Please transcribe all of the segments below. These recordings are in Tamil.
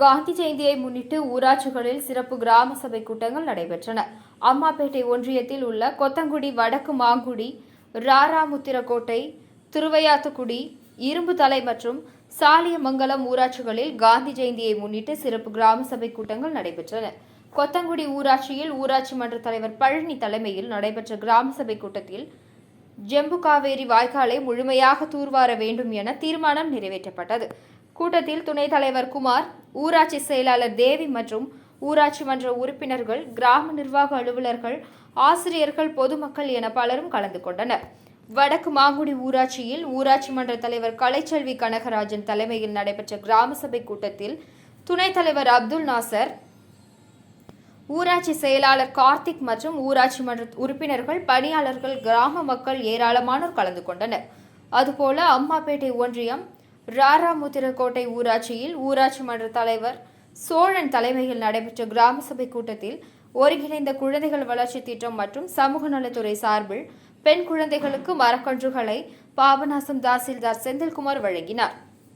காந்தி ஜெயந்தியை முன்னிட்டு ஊராட்சிகளில் சிறப்பு கிராம சபை கூட்டங்கள் நடைபெற்றன. அம்மாப்பேட்டை ஒன்றியத்தில் உள்ள கொத்தங்குடி வடக்கு மாங்குடி ராராமுத்திரக்கோட்டை திருவையாத்துக்குடி இரும்புத்தலை மற்றும் சாலியமங்கலம் ஊராட்சிகளில் காந்தி ஜெயந்தியை முன்னிட்டு சிறப்பு கிராம சபை கூட்டங்கள் நடைபெற்றன. கொத்தங்குடி ஊராட்சியில் ஊராட்சி மன்ற தலைவர் பழனி தலைமையில் நடைபெற்ற கிராம சபை கூட்டத்தில் ஜெம்பு காவேரி வாய்க்காலை முழுமையாக தூர்வார வேண்டும் என தீர்மானம் நிறைவேற்றப்பட்டது. கூட்டத்தில் துணைத் தலைவர் குமார் ஊராட்சி செயலாளர் தேவி மற்றும் ஊராட்சி மன்ற உறுப்பினர்கள் கிராம நிர்வாக அலுவலர்கள் ஆசிரியர்கள் பொதுமக்கள் என பலரும் கலந்து கொண்டனர். வடக்கு மாங்குடி ஊராட்சியில் ஊராட்சி மன்ற தலைவர் கலைச்செல்வி கனகராஜன் தலைமையில் நடைபெற்ற கிராம சபை கூட்டத்தில் துணைத் தலைவர் அப்துல் நாசர் ஊராட்சி செயலாளர் கார்த்திக் மற்றும் ஊராட்சி மன்ற உறுப்பினர்கள் பணியாளர்கள் கிராம மக்கள் ஏராளமானோர் கலந்து கொண்டனர். அதுபோல அம்மாப்பேட்டை ஒன்றியம் ராராமுத்திரக்கோட்டை ஊராட்சியில் ஊராட்சி மன்ற தலைவர் சோழன் தலைமையில் நடைபெற்ற கிராம சபை கூட்டத்தில் ஒருங்கிணைந்த குழந்தைகள் வளர்ச்சி திட்டம் மற்றும் சமூக நலத்துறை சார்பில் பெண் குழந்தைகளுக்கு மரக்கன்றுகளை பாபநாசம் தாசில்தார் செந்தில்குமார் வழங்கினார்.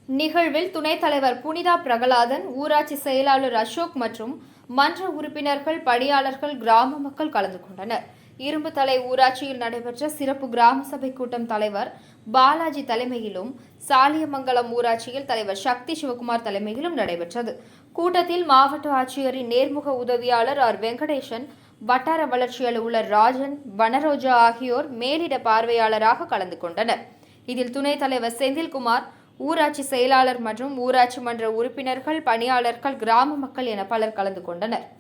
நிகழ்வில் துணைத் தலைவர் புனிதா பிரகலாதன் ஊராட்சி செயலாளர் அசோக் மற்றும் மன்ற உறுப்பினர்கள் பணியாளர்கள் கிராம மக்கள் கலந்து கொண்டனர். இரும்புத்தலை ஊராட்சியில் நடைபெற்ற சிறப்பு கிராம சபை கூட்டம் தலைவர் பாலாஜி தலைமையிலும் சாலியமங்கலம் ஊராட்சியில் தலைவர் சக்தி சிவகுமார் தலைமையிலும் நடைபெற்றது. கூட்டத்தில் மாவட்ட ஆட்சியரின் நேர்முக உதவியாளர் ஆர். வெங்கடேசன் வட்டார வளர்ச்சி அலுவலர் ராஜன் வனரோஜா ஆகியோர் மேலிட பார்வையாளராக கலந்து கொண்டனர். இதில் துணைத் தலைவர் செந்தில்குமார் ஊராட்சி செயலாளர் மற்றும் ஊராட்சி மன்ற உறுப்பினர்கள் பணியாளர்கள் கிராம மக்கள் என பலர் கலந்து கொண்டனர்.